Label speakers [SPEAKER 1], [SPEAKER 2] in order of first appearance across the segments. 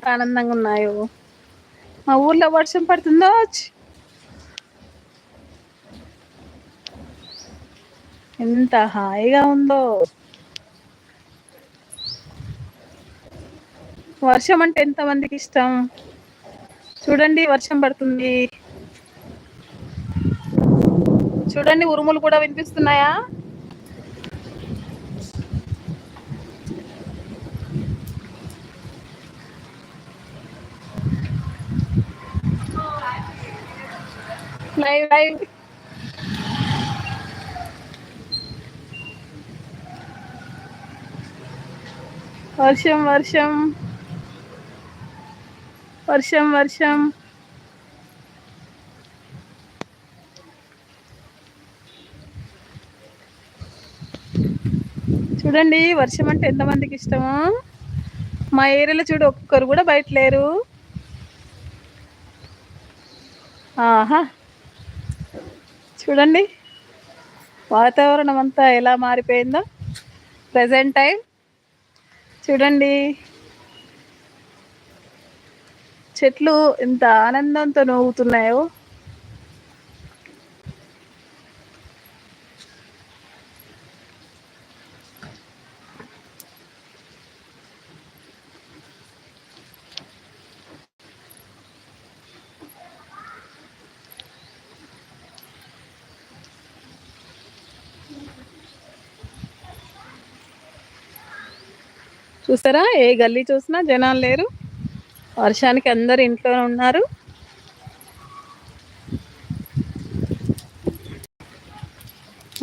[SPEAKER 1] ఎంత ఆనందంగా ఉన్నాయో? మా ఊర్లో వర్షం పడుతుందో? ఎంత హాయిగా ఉందో? వర్షం అంటే ఎంతమందికి ఇష్టం? చూడండి వర్షం పడుతుంది. చూడండి ఉరుములు కూడా వినిపిస్తున్నాయా? లైవ్ లైవ్ వర్షం వర్షం వర్షం వర్షం చూడండి వర్షం అంటే ఎంతమందికి ఇష్టము? మా ఏరియాలో చూడు ఒక్కరు కూడా బయట లేరు. ఆహా. చూడండి. వాతావరణం అంతా ఎలా మారిపోయిందో. Present time. చూడండి. చెట్లు ఎంత ఆనందంతో నవ్వుతున్నాయో. చూసారా ఏ గల్లీ చూసినా జనాలు లేరు. వర్షానికి అందరు ఇంట్లో ఉన్నారు.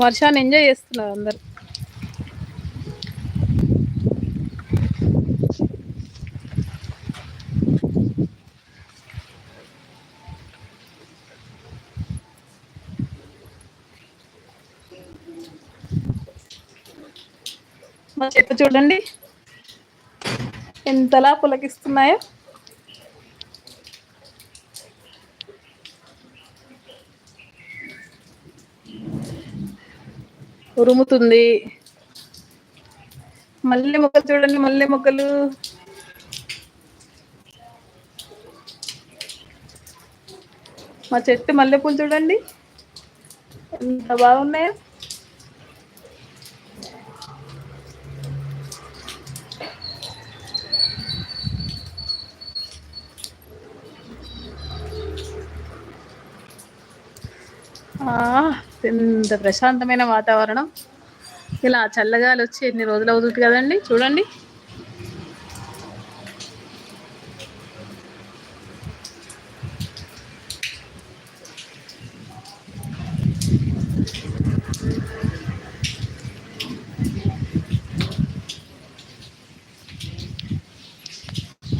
[SPEAKER 1] వర్షాన్ని ఎంజాయ్ చేస్తున్నారు అందరు. మా చెట్టు చూడండి. ఎంతలా పులకిస్తున్నాయో. ఉరుముతుంది. మల్లె మొక్కలు చూడండి మల్లె మొక్కలు. మా చెట్టు మల్లెపూలు చూడండి. ఎంత బాగున్నాయో. ఎంత ప్రశాంతమైన వాతావరణం. ఇలా చల్లగాలి వచ్చి ఎన్ని రోజులు అవుతుంది కదండి? చూడండి.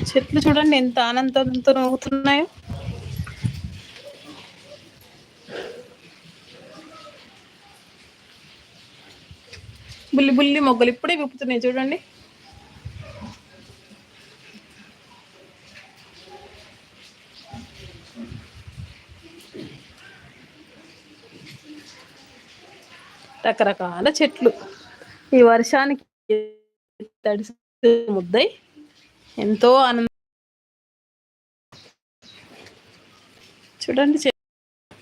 [SPEAKER 1] చెట్లు చూడండి ఎంత ఆనందంతో నవ్వుతున్నాయో. బుల్లి బుల్లి మొగ్గలు ఇప్పుడే విప్పుతున్నాయి చూడండి. రకరకాల చెట్లు. ఈ వర్షానికి తడిసి ముద్దై ఎంతో ఆనందం. చూడండి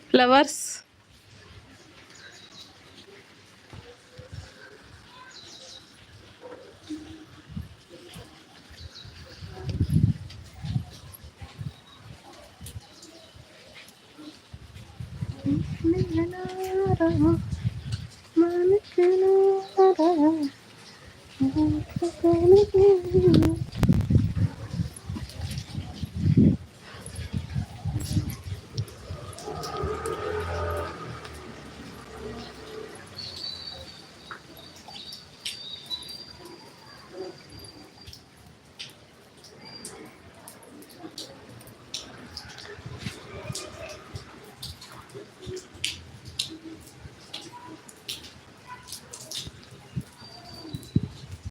[SPEAKER 1] ఫ్లవర్స్. 嗯。嗯